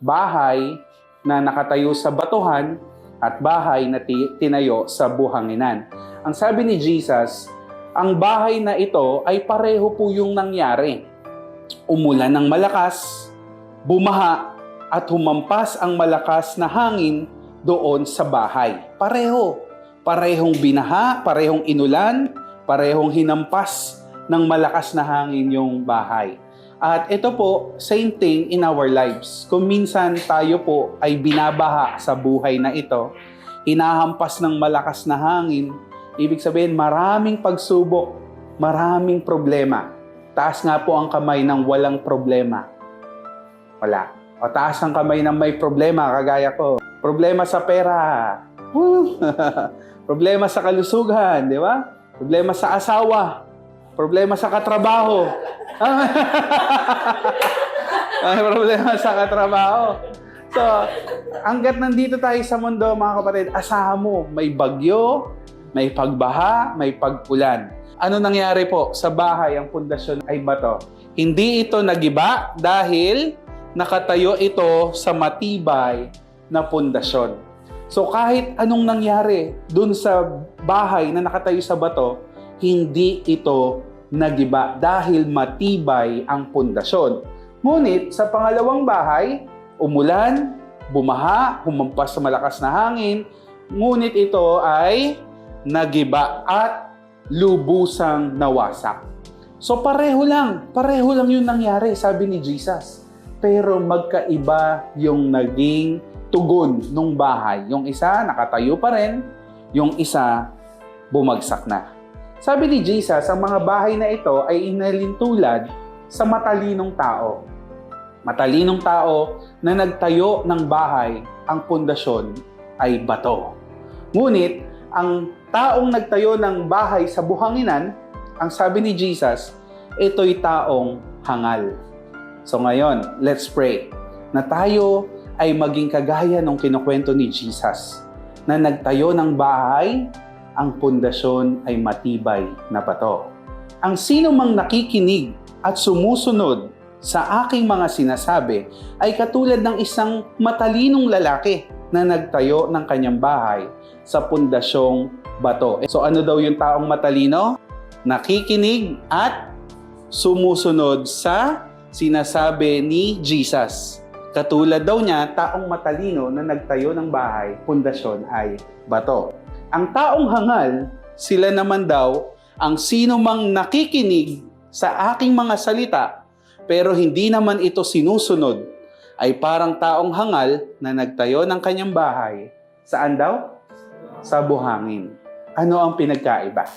bahay na nakatayo sa batuhan at bahay na ti- tinayo sa buhanginan. Ang sabi ni Jesus, ang bahay na ito ay pareho po yung nangyari. Umulan ng malakas, bumaha, at humampas ang malakas na hangin doon sa bahay. Pareho. Parehong binaha, parehong inulan, parehong hinampas ng malakas na hangin yung bahay. At ito po, same thing in our lives. Kung minsan tayo po ay binabaha sa buhay na ito, hinahampas ng malakas na hangin, ibig sabihin maraming pagsubok, maraming problema. Taas nga po ang kamay ng walang problema. Wala. O taas ang kamay ng may problema, kagaya ko. Problema sa pera. Problema sa kalusugan, di ba? Problema sa asawa. Problema sa katrabaho. May problema sa katrabaho. So, hanggat nandito tayo sa mundo, mga kapatid, asahan mo, may bagyo, may pagbaha, may pag-ulan. Ano nangyari po sa bahay ang pundasyon ay bato? Hindi ito nagiba dahil nakatayo ito sa matibay na pundasyon. So kahit anong nangyari dun sa bahay na nakatayo sa bato, hindi ito nagiba dahil matibay ang pundasyon. Ngunit sa pangalawang bahay, umulan, bumaha, humampas sa malakas na hangin, ngunit ito ay nagiba at lubusang nawasak. So pareho lang, pareho lang yung nangyari, sabi ni Jesus. Pero magkaiba yung naging tugon nung bahay. Yung isa nakatayo pa rin, yung isa bumagsak na. Sabi ni Jesus, ang mga bahay na ito ay inalintulad sa matalinong tao. Matalinong tao na nagtayo ng bahay, ang pundasyon ay bato. Ngunit, ang taong nagtayo ng bahay sa buhanginan, ang sabi ni Jesus, ito'y taong hangal. So ngayon, let's pray na tayo ay maging kagaya ng kinukwento ni Jesus na nagtayo ng bahay, ang pundasyon ay matibay na bato. Ang sino mang nakikinig at sumusunod sa aking mga sinasabi ay katulad ng isang matalinong lalaki na nagtayo ng kanyang bahay sa pundasyong bato. So ano daw yung taong matalino? Nakikinig at sumusunod sa sinasabi ni Jesus. Katulad daw niya, taong matalino na nagtayo ng bahay, pundasyon ay bato. Ang taong hangal, sila naman daw ang sino mang nakikinig sa aking mga salita pero hindi naman ito sinusunod ay parang taong hangal na nagtayo ng kanyang bahay. Saan daw? Sa buhangin. Ano ang pinagkaiba?